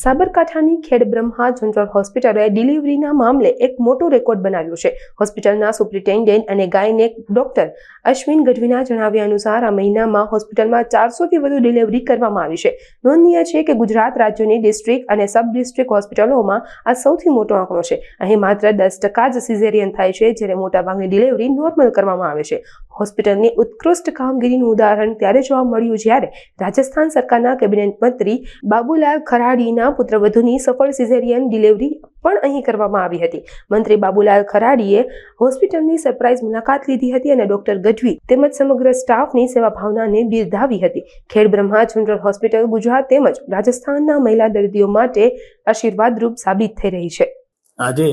સાબરકાંઠાની ખેડ બ્રહ્મા જનરલ હોસ્પિટલે ડિલિવરીના મામલે એક મોટો રેકોર્ડ બનાવ્યો છે. હોસ્પિટલના સુપ્રિન્ટેન્ડન્ટ અને ગાયનેક ડોક્ટર અશ્વિન ગઢવીના જણાવ્યા અનુસાર આ મહિનામાં હોસ્પિટલમાં ચારસોથી વધુ ડિલિવરી કરવામાં આવી છે. નોંધનીય છે કે ગુજરાત રાજ્યની ડિસ્ટ્રિક્ટ અને સબ ડિસ્ટ્રિક્ટ હોસ્પિટલોમાં આ સૌથી મોટો આંકડો છે. અહીં માત્ર દસ ટકા જ સિઝેરિયન થાય છે, જ્યારે મોટાભાગની ડિલિવરી નોર્મલ કરવામાં આવે છે. હોસ્પિટલની ઉત્કૃષ્ટ કામગીરીનું ઉદાહરણ ત્યારે જોવા મળ્યું જ્યારે રાજસ્થાન સરકારના કેબિનેટ મંત્રી બાબુલાલ ખરાડીના પુત્રવધુની સફળ સિઝેરિયન ડિલિવરી પણ અહીં કરવામાં આવી હતી. મંત્રી બાબુલાલ ખરાડીએ હોસ્પિટલની સરપ્રાઇઝ મુલાકાત લીધી હતી અને ડોક્ટર ગઢવી તેમજ સમગ્ર સ્ટાફની સેવા ભાવનાને બિરદાવી હતી. ખેડ બ્રહ્મા જનરલ હોસ્પિટલ ગુજરાત તેમજ રાજસ્થાનના મહિલા દર્દીઓ માટે આશીર્વાદરૂપ સાબિત થઈ રહી છે. આજે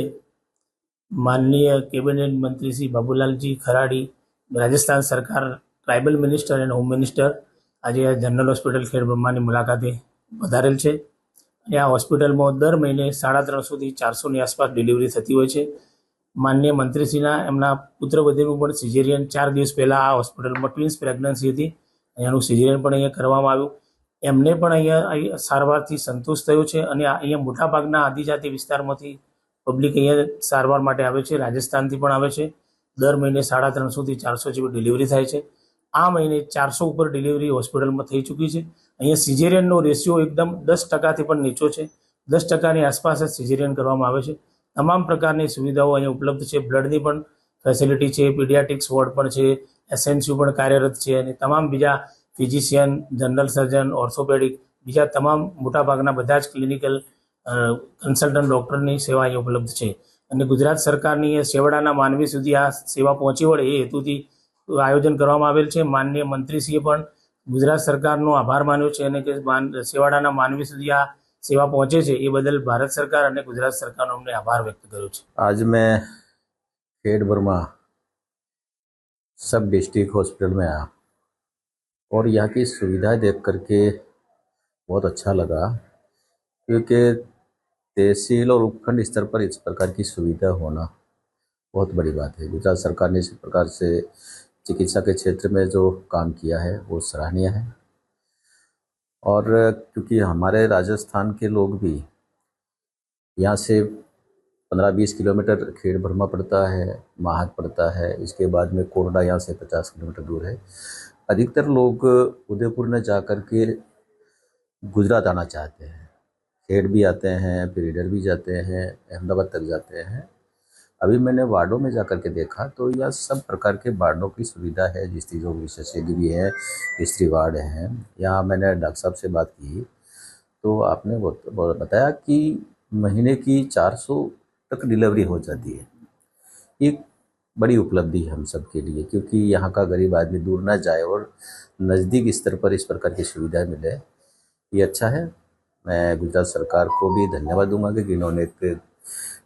માનનીય કેબિનેટ મંત્રી શ્રી બાબુલાલજી ખરાડી, રાજસ્થાન સરકાર tribal minister and home minister આજે જનરલ હોસ્પિટલ ખેડ બ્રહ્માની મુલાકાતે વધારેલ છે. આ હોસ્પિટલમાં દર મહિને સાડા ત્રણસોથી ચારસોની આસપાસ ડિલિવરી થતી હોય છે. માન્ય મંત્રીશ્રીના એમના પુત્રવધુનું પણ સિઝેરિયન ચાર દિવસ પહેલાં આ હોસ્પિટલમાં ટ્વિન્સ પ્રેગ્નન્સી હતી. એનું સિઝેરિયન પણ અહીંયા કરવામાં આવ્યું. એમને પણ અહીંયા અહીં સારવારથી સંતોષ થયો છે અને અહીંયા મોટાભાગના આદિજાતિ વિસ્તારમાંથી પબ્લિક અહીંયા સારવાર માટે આવે છે, રાજસ્થાનથી પણ આવે છે. દર મહિને સાડા ત્રણસોથી ચારસો જેવી ડિલિવરી થાય છે. આ મહિને ચારસો ઉપર ડિલિવરી હોસ્પિટલમાં થઈ ચૂકી છે. અહીંયા સિઝેરિયનનો રેશિયો એકદમ દસ ટકાથી પણ નીચો છે. દસ ટકાની આસપાસ જ સિઝેરિયન કરવામાં આવે છે. તમામ પ્રકારની સુવિધાઓ અહીંયા ઉપલબ્ધ છે. બ્લડની પણ ફેસિલિટી છે પીડિયાટિક્સ વોર્ડ પણ છે એસએનસીયુ પણ કાર્યરત છે અને તમામ બીજા ફિઝિશિયન જનરલ સર્જન ઓર્થોપેડિક બીજા તમામ મોટાભાગના બધા જ ક્લિનિકલ કન્સલ્ટન્ટ ડૉક્ટરની સેવા અહીંયા ઉપલબ્ધ છે. અને ગુજરાત સરકારની સેવાડાના માનવી સુધી આ સેવા પહોંચી વળે એ હેતુથી આયોજન કરવામાં આવેલ છે. માનનીય મંત્રીશ્રીએ પણ ગુજરાત સરકારનો આભાર માન્યો છે અને કે માન સેવાડાના માનવી સુધી આ સેવા પહોંચે છે એ બદલ ભારત સરકાર અને ગુજરાત સરકારનો અમને આભાર વ્યક્ત કર્યો છે आज मैं खेड वर्मा सब डिस्ट्रिक्ट हॉस्पिटल में आया और यहाँ की सुविधाएं देख करके बहुत अच्छा लगा क्योंकि तहसील और उपखंड स्तर पर इस प्रकार की सुविधा होना बहुत बड़ी बात है गुजरात सरकार ने इस प्रकार से चिकित्सा के क्षेत्र में जो काम किया है, वो सराहनीय है। और क्योंकि हमारे राजस्थान के लोग भी यहाँ से पंद्रह बीस किलोमीटर खेड़ भरमा पड़ता है, माहत पड़ता है, इसके बाद में कोरडा यहाँ से पचास किलोमीटर दूर है। अधिकतर लोग उदयपुर में जा कर के गुजरात आना चाहते हैं। खेड़ भी आते हैं, फिर इधर भी जाते हैं, अहमदाबाद तक जाते हैं। अभी मैंने वार्डों में जा कर के देखा तो यह सब प्रकार के वार्डों की सुविधा है जिसकी जो विशेषज्ञ भी हैं, स्त्री वार्ड हैं। यहाँ मैंने डॉक्टर साहब से बात की तो आपने वो बताया कि महीने की 400 तक डिलीवरी हो जाती है। एक बड़ी उपलब्धि है हम सब के लिए, क्योंकि यहाँ का गरीब आदमी दूर ना जाए और नज़दीक स्तर पर इस प्रकार की सुविधाएँ मिले। ये अच्छा है। मैं गुजरात सरकार को भी धन्यवाद दूँगा कि इन्होंने एक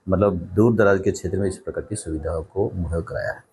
मतलब दूर दराज के क्षेत्र में इस प्रकार की सुविधाओं को मुहैया कराया है